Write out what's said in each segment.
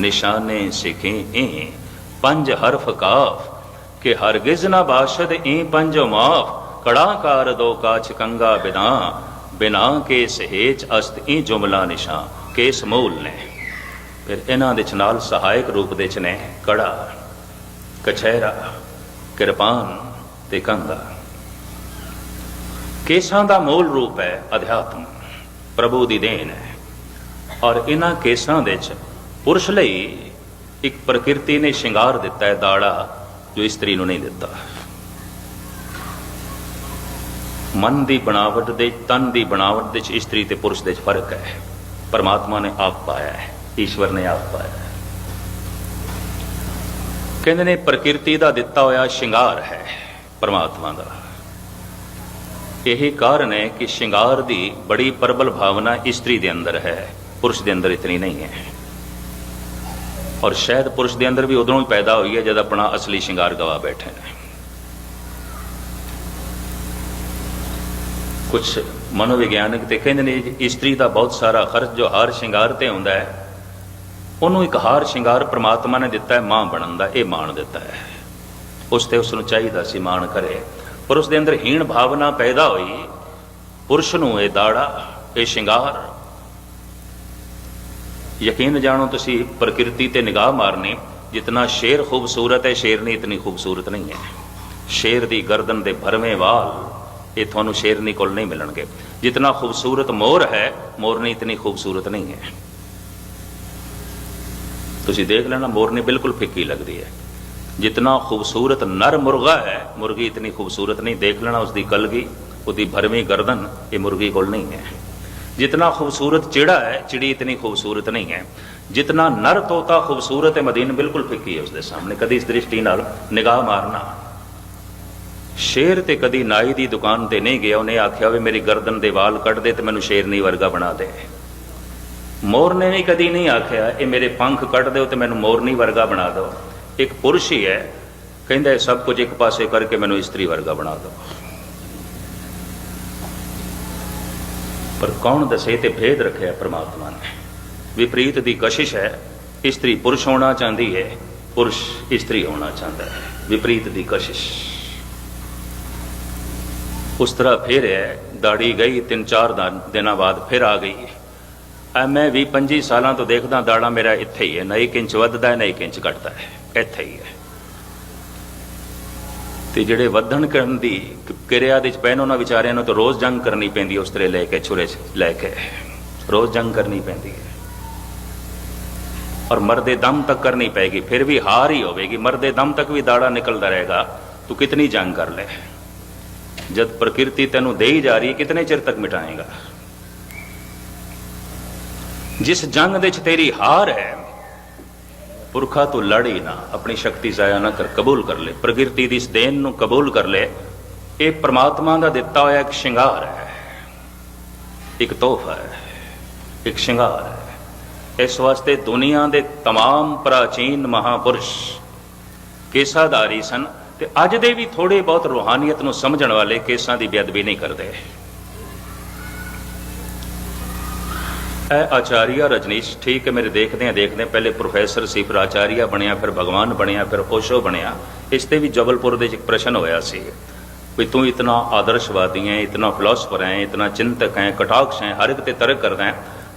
ਨਿਸ਼ਾਨੇ ਸਿਖੇ ਇਹ ਪੰਜ ਹਰਫ ਕਾਫ, ਕਿ ਹਰਗਿਜ਼ ਨਾ ਬਾਸ਼ਦ ਇਹ ਪੰਜ ਮਾਫ। ਕੜਾਕਾਰ ਦੋ ਕਾਛ ਕੰਗਾ ਬਿਨਾ ਬਿਨਾ ਕੇ ਸਹੇਜ ਅਸਤ ਇਹ ਜੁਮਲਾ ਨਿਸ਼ਾਨ। ਕੇਸ ਮੂਲ ਨੇ। ਫਿਰ ਇਹਨਾਂ ਦੇ ਨਾਲ ਸਹਾਇਕ ਰੂਪ ਦੇ ਚ ਨੇ ਕੜਾ, ਕਛਹਿਰਾ, ਕਿਰਪਾਨ ਤੇ ਕੰਗਾ। ਕੇਸਾਂ ਦਾ ਮੂਲ ਰੂਪ ਹੈ ਅਧਿਆਤਮ, ਪ੍ਰਭੂ ਦੀ ਦੇਣ ਹੈ। ਔਰ ਇਹਨਾਂ ਕੇਸਾਂ ਦੇ ਚ ਪੁਰਸ਼ ਲਈ ਇੱਕ ਪ੍ਰਕਿਰਤੀ ਨੇ ਸ਼ਿੰਗਾਰ ਦਿੱਤਾ ਹੈ ਦਾੜਾ, ਜੋ ਇਸਤਰੀ ਨੂੰ ਨਹੀਂ ਦਿੱਤਾ। ਮਨ ਦੀ ਬਣਾਵਟ ਦੇ, ਤਨ ਦੀ ਬਣਾਵਟ ਦੇ ਵਿੱਚ ਇਸਤਰੀ ਤੇ ਪੁਰਸ਼ ਦੇ ਚ ਫ਼ਰਕ ਹੈ। ਪਰਮਾਤਮਾ ਨੇ ਆਪ ਪਾਇਆ ਹੈ, ਈਸ਼ਵਰ ਨੇ ਆਪ ਪਾਇਆ ਹੈ। ਕਹਿੰਦੇ ਨੇ, ਪ੍ਰਕਿਰਤੀ ਦਾ ਦਿੱਤਾ ਹੋਇਆ ਸ਼ਿੰਗਾਰ ਹੈ ਪਰਮਾਤਮਾ ਦਾ। ਇਹੀ ਕਾਰਨ ਹੈ ਕਿ ਸ਼ਿੰਗਾਰ ਦੀ ਬੜੀ ਪ੍ਰਬਲ ਭਾਵਨਾ ਇਸਤਰੀ ਦੇ ਅੰਦਰ ਹੈ। ਪੁਰਸ਼ ਦੇ ਅੰਦਰ ਇਤਨੀ ਨਹੀਂ ਹੈ। ਔਰ ਸ਼ਾਇਦ ਪੁਰਸ਼ ਦੇ ਅੰਦਰ ਵੀ ਉਦੋਂ ਹੀ ਪੈਦਾ ਹੋਈ ਹੈ ਜਦ ਆਪਣਾ ਅਸਲੀ ਸ਼ਿੰਗਾਰ ਗਵਾ ਬੈਠੇ ਨੇ। ਕੁਝ ਮਨੋਵਿਗਿਆਨਕ ਤੇ ਕਹਿੰਦੇ ਨੇ ਇਸਤਰੀ ਦਾ ਬਹੁਤ ਸਾਰਾ ਖਰਚ ਜੋ ਹਾਰ ਸ਼ਿੰਗਾਰ ਤੇ ਹੁੰਦਾ ਹੈ, ਉਹਨੂੰ ਇੱਕ ਹਾਰ ਸ਼ਿੰਗਾਰ ਪ੍ਰਮਾਤਮਾ ਨੇ ਦਿੱਤਾ ਹੈ, ਮਾਂ ਬਣਨ ਦਾ, ਇਹ ਮਾਣ ਦਿੱਤਾ ਹੈ। ਉਸ ਤੇ ਉਸ ਨੂੰ ਚਾਹੀਦਾ ਸੀ ਮਾਣ ਕਰੇ, ਪਰ ਉਸ ਦੇ ਅੰਦਰ ਹੀਣ ਭਾਵਨਾ ਪੈਦਾ ਹੋਈ, ਪੁਰਸ਼ ਨੂੰ ਇਹ ਦਾੜਾ, ਇਹ ਸ਼ਿੰਗਾਰ ਯਕੀਨ ਜਾਣੋ, ਤੁਸੀਂ ਪ੍ਰਕਿਰਤੀ ਤੇ ਨਿਗਾਹ ਮਾਰਨੀ, ਜਿਤਨਾ ਸ਼ੇਰ ਖੂਬਸੂਰਤ ਹੈ, ਸ਼ੇਰਨੀ ਇਤਨੀ ਖੂਬਸੂਰਤ ਨਹੀਂ ਹੈ। ਸ਼ੇਰ ਦੀ ਗਰਦਨ ਦੇ ਭਰਵੇਂ ਵਾਲ, ਇਹ ਤੁਹਾਨੂੰ ਸ਼ੇਰਨੀ ਕੋਲ ਨਹੀਂ ਮਿਲਣਗੇ। ਜਿਤਨਾ ਖੂਬਸੂਰਤ ਮੋਰ ਹੈ, ਮੋਰਨੀ ਇਤਨੀ ਖੂਬਸੂਰਤ ਨਹੀਂ ਹੈ। ਤੁਸੀਂ ਦੇਖ ਲੈਣਾ, ਮੋਰਨੀ ਬਿਲਕੁਲ ਫਿੱਕੀ ਲੱਗਦੀ ਹੈ। ਜਿਤਨਾ ਖੂਬਸੂਰਤ ਨਰ ਮੁਰਗਾ ਹੈ, ਮੁਰਗੀ ਇਤਨੀ ਖੂਬਸੂਰਤ ਨਹੀਂ। ਦੇਖ ਲੈਣਾ ਉਸ ਦੀ ਕਲਗੀ, ਉਹਦੀ ਭਰਵੀਂ ਗਰਦਨ, ਇਹ ਮੁਰਗੀ ਕੋਲ ਨਹੀਂ ਹੈ। ਜਿਤਨਾ ਖੂਬਸੂਰਤ ਚਿੜਾ ਹੈ ਚਿੜੀ ਇਤਨੀ ਖੂਬਸੂਰਤ ਨਹੀਂ ਹੈ ਜਿਤਨਾ ਨਰ ਤੋਤਾ ਖੂਬਸੂਰਤ ਹੈ ਮਦੀਨ ਬਿਲਕੁਲ ਫਿੱਕੀ ਹੈ ਉਸਦੇ ਸਾਹਮਣੇ ਕਦੀ ਇਸ ਦ੍ਰਿਸ਼ਟੀ ਨਾਲ ਨਿਗਾਹ ਮਾਰਨਾ ਸ਼ੇਰ ਤੇ ਕਦੀ ਨਾਈ ਦੀ ਦੁਕਾਨ ਤੇ ਨਹੀਂ ਗਿਆ ਉਹਨੇ ਆਖਿਆ ਵੀ ਮੇਰੀ ਗਰਦਨ ਦੇ ਵਾਲ ਕੱਢ ਦੇ ਤੇ ਮੈਨੂੰ ਸ਼ੇਰਨੀ ਵਰਗਾ ਬਣਾ ਦੇ ਮੋਰ ਨੇ ਵੀ ਕਦੀ ਨਹੀਂ ਆਖਿਆ ਇਹ ਮੇਰੇ ਪੰਖ ਕੱਢ ਦਿਓ ਤੇ ਮੈਨੂੰ ਮੋਰਨੀ ਵਰਗਾ ਬਣਾ ਦਿਓ ਇੱਕ ਪੁਰਸ਼ ਹੀ ਹੈ ਕਹਿੰਦਾ ਇਹ ਸਭ ਕੁਝ ਇੱਕ ਪਾਸੇ ਕਰਕੇ ਮੈਨੂੰ ਇਸਤਰੀ ਵਰਗਾ ਬਣਾ ਦਿਓ ਪਰ ਕੌਣ ਦੱਸੇ ਤੇ ਭੇਦ ਰੱਖਿਆ ਪ੍ਰਮਾਤਮਾ ਨੇ? ਵਿਪਰੀਤ ਦੀ ਕਸ਼ਿਸ਼ ਹੈ, ਇਸਤਰੀ ਪੁਰਸ਼ ਹੋਣਾ ਚਾਹੁੰਦੀ ਹੈ, ਪੁਰਸ਼ ਇਸਤਰੀ ਹੋਣਾ ਚਾਹੁੰਦਾ ਹੈ। ਵਿਪਰੀਤ ਦੀ ਕਸ਼ਿਸ਼। ਉਸ ਤਰ੍ਹਾਂ ਫਿਰ ਹੈ ਦਾੜੀ ਗਈ, ਤਿੰਨ ਚਾਰ ਦਿਨਾਂ ਬਾਅਦ ਫਿਰ ਆ ਗਈ। ਐ ਮੈਂ 20 25 ਸਾਲਾਂ ਤੋਂ ਦੇਖਦਾ, ਦਾੜਾ ਮੇਰਾ ਇੱਥੇ ਹੀ ਹੈ, ਨਾ ਇੱਕ ਇੰਚ ਵੱਧਦਾ ਹੈ ਨਾ ਇੱਕ ਇੰਚ ਘਟਦਾ ਹੈ। ਇੱਥੇ ਹੀ ਹੈ। ਤੇ ਜਿਹੜੇ ਵਧਣ ਕਰਨ ਦੀ ਕਿਰਿਆ ਦੇ ਚ ਪੈਣ ਉਹਨਾਂ ਵਿਚਾਰਿਆਂ ਨੂੰ ਤਾਂ ਰੋਜ਼ ਜੰਗ ਕਰਨੀ ਪੈਂਦੀ ਹੈ ਉਸ ਤਰੇ ਲੈ ਕੇ, ਛੁਰੇ ਲੈ ਕੇ। ਰੋਜ਼ ਜੰਗ ਕਰਨੀ ਪੈਂਦੀ ਹੈ। ਔਰ ਮਰਦੇ ਦਮ ਤੱਕ ਕਰਨੀ ਪੈਗੀ, ਫਿਰ ਵੀ ਹਾਰ ਹੀ ਹੋਵੇਗੀ। ਮਰਦੇ ਦਮ ਤੱਕ ਵੀ ਦਾੜਾ ਨਿਕਲਦਾ ਰਹੇਗਾ। ਤੂੰ ਕਿਤਨੀ ਜੰਗ ਕਰ ਲੈ। ਜਦ ਪ੍ਰਕਿਰਤੀ ਤੈਨੂੰ ਦੇਈ ਜਾ ਰਹੀ ਹੈ, ਕਿਤਨੇ ਚਿਰ ਤੱਕ ਮਿਟਾਏਗਾ? ਜਿਸ ਜੰਗ ਦੇ ਚ ਤੇਰੀ ਹਾਰ ਹੈ, ਪੁਰਖਾ ਤੂੰ ਲੜੀ ਨਾ, ਆਪਣੀ ਸ਼ਕਤੀ ਜ਼ਾਇਆ ਨਾ ਕਰ, ਕਬੂਲ ਕਰ ਲੈ। ਪ੍ਰਕਿਰਤੀ ਦੀ ਇਸ ਦੇਣ ਨੂੰ ਕਬੂਲ ਕਰ ਲੈ। ਇਹ ਪ੍ਰਮਾਤਮਾ ਦਾ ਦਿੱਤਾ ਹੋਇਆ ਇੱਕ ਸ਼ਿੰਗਾਰ ਹੈ ਇੱਕ ਤੋਹਫਾ ਹੈ ਇੱਕ ਸ਼ਿੰਗਾਰ ਹੈ ਇਸ ਵਾਸਤੇ ਦੁਨੀਆ ਦੇ तमाम ਪ੍ਰਾਚੀਨ ਮਹਾਪੁਰਸ਼ ਕੇਸਾਧਾਰੀ ਸਨ ਤੇ ਅੱਜ ਦੇ ਵੀ ਥੋੜੇ ਬਹੁਤ ਰੂਹਾਨੀਅਤ ਨੂੰ ਸਮਝਣ ਵਾਲੇ ਕੇਸਾਂ ਦੀ ਬੇਅਦਬੀ ਨਹੀਂ ਕਰਦੇ ਇਹ ਆਚਾਰੀਆ ਰਜਨੀਸ਼ ਠੀਕ ਹੈ ਮੇਰੇ ਦੇਖਦੇ ਆ ਦੇਖਦੇ ਹਾਂ, ਪਹਿਲੇ ਪ੍ਰੋਫੈਸਰ ਸੀ ਫਿਰ ਆਚਾਰੀਆ ਬਣਿਆ ਫਿਰ ਭਗਵਾਨ ਬਣਿਆ ਫਿਰ ਓਸ਼ੋ ਬਣਿਆ ਇਸ ਤੇ ਵੀ ਜਬਲਪੁਰ ਦੇ ਵਿੱਚ ਇੱਕ ਪ੍ਰਸ਼ਨ ਹੋਇਆ ਸੀ ਵੀ ਤੂੰ ਇਤਨਾ ਆਦਰਸ਼ਵਾਦੀ ਹੈ, ਇਤਨਾ ਫਿਲਾਸਫਰ ਹੈ, ਇਤਨਾ ਚਿੰਤਕ ਹੈ, ਕਟਾਕਸ਼ ਹੈ, ਹਰ ਇੱਕ ਤੇ ਤਰਕ ਕਰਦਾ ਹੈ।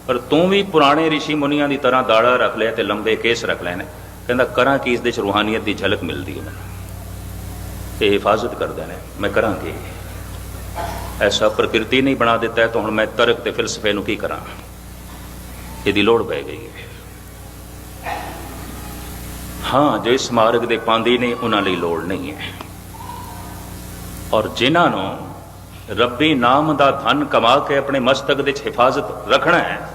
ਪਰ ਤੂੰ ਵੀ ਪੁਰਾਣੇ ઋષਿ ਮੁਨੀਆਂ ਦੀ ਤਰ੍ਹਾਂ ਦਾੜਾ ਰੱਖ ਲਿਆ ਤੇ ਲੰਬੇ ਕੇਸ ਰੱਖ ਲੈਣੇ। ਕਹਿੰਦਾ, ਕਰਾਂ ਕਿ ਇਸ ਦੇ ਚ ਰੂਹਾਨੀਅਤ ਦੀ ਝਲਕ ਮਿਲਦੀ ਹੈ ਮੈਨੂੰ? ਇਹ ਹਿਫਾਜ਼ਤ ਕਰਦੇ ਨੇ, ਮੈਂ ਕਰਾਂ ਐਸਾ ਪ੍ਰਕਿਰਤੀ ਨਹੀਂ ਬਣਾ ਦਿੱਤਾ ਤਾਂ ਹੁਣ ਮੈਂ ਤਰਕ ਤੇ ਫਿਲਸਫੇ ਨੂੰ ਕੀ ਕਰਾਂ? ਇਹਦੀ ਲੋੜ ਪੈ ਗਈ ਹੈ। ਹਾਂ, ਜੋ ਇਸ ਮਾਰਗ ਦੇ ਪਾਉਂਦੀ ਨੇ, ਉਹਨਾਂ ਲਈ ਲੋੜ ਨਹੀਂ ਹੈ। ਔਰ ਜਿਨ੍ਹਾਂ ਨੂੰ ਰੱਬੀ ਨਾਮ ਦਾ ਧਨ ਕਮਾ ਕੇ ਆਪਣੇ ਮਸਤਕ ਦੇ ਵਿੱਚ ਹਿਫਾਜ਼ਤ ਰੱਖਣਾ ਹੈ,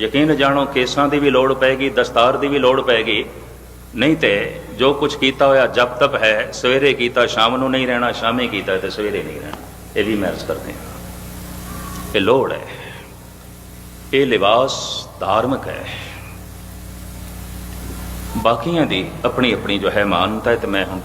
ਯਕੀਨ ਜਾਣੋ ਕੇਸਾਂ ਦੀ ਵੀ ਲੋੜ ਪੈਗੀ, ਦਸਤਾਰ ਦੀ ਵੀ ਲੋੜ ਪੈਗੀ। ਨਹੀਂ ਤੇ ਜੋ ਕੁਝ ਕੀਤਾ ਹੋਇਆ ਜਬ ਤਪ ਹੈ, ਸਵੇਰੇ ਕੀਤਾ, ਸ਼ਾਮ ਨੂੰ ਨਹੀਂ ਰਹਿਣਾ, ਸ਼ਾਮੇ ਕੀਤਾ ਤੇ ਸਵੇਰੇ ਨਹੀਂ ਰਹਿਣਾ। ਇਹ ਵੀ ਮੈਂ ਕਰਦੇ ਹਾਂ। ਇਹ ਲੋੜ ਹੈ। ਇਹ ਲਿਬਾਸ ਧਾਰਮਿਕ ਹੈ। ਬਾਕੀਆਂ ਦੀ ਆਪਣੀ ਆਪਣੀ ਜੋ ਹੈ ਮਾਨਤਾ ਹੈ ਤੇ ਮੈਂ ਹੁਣ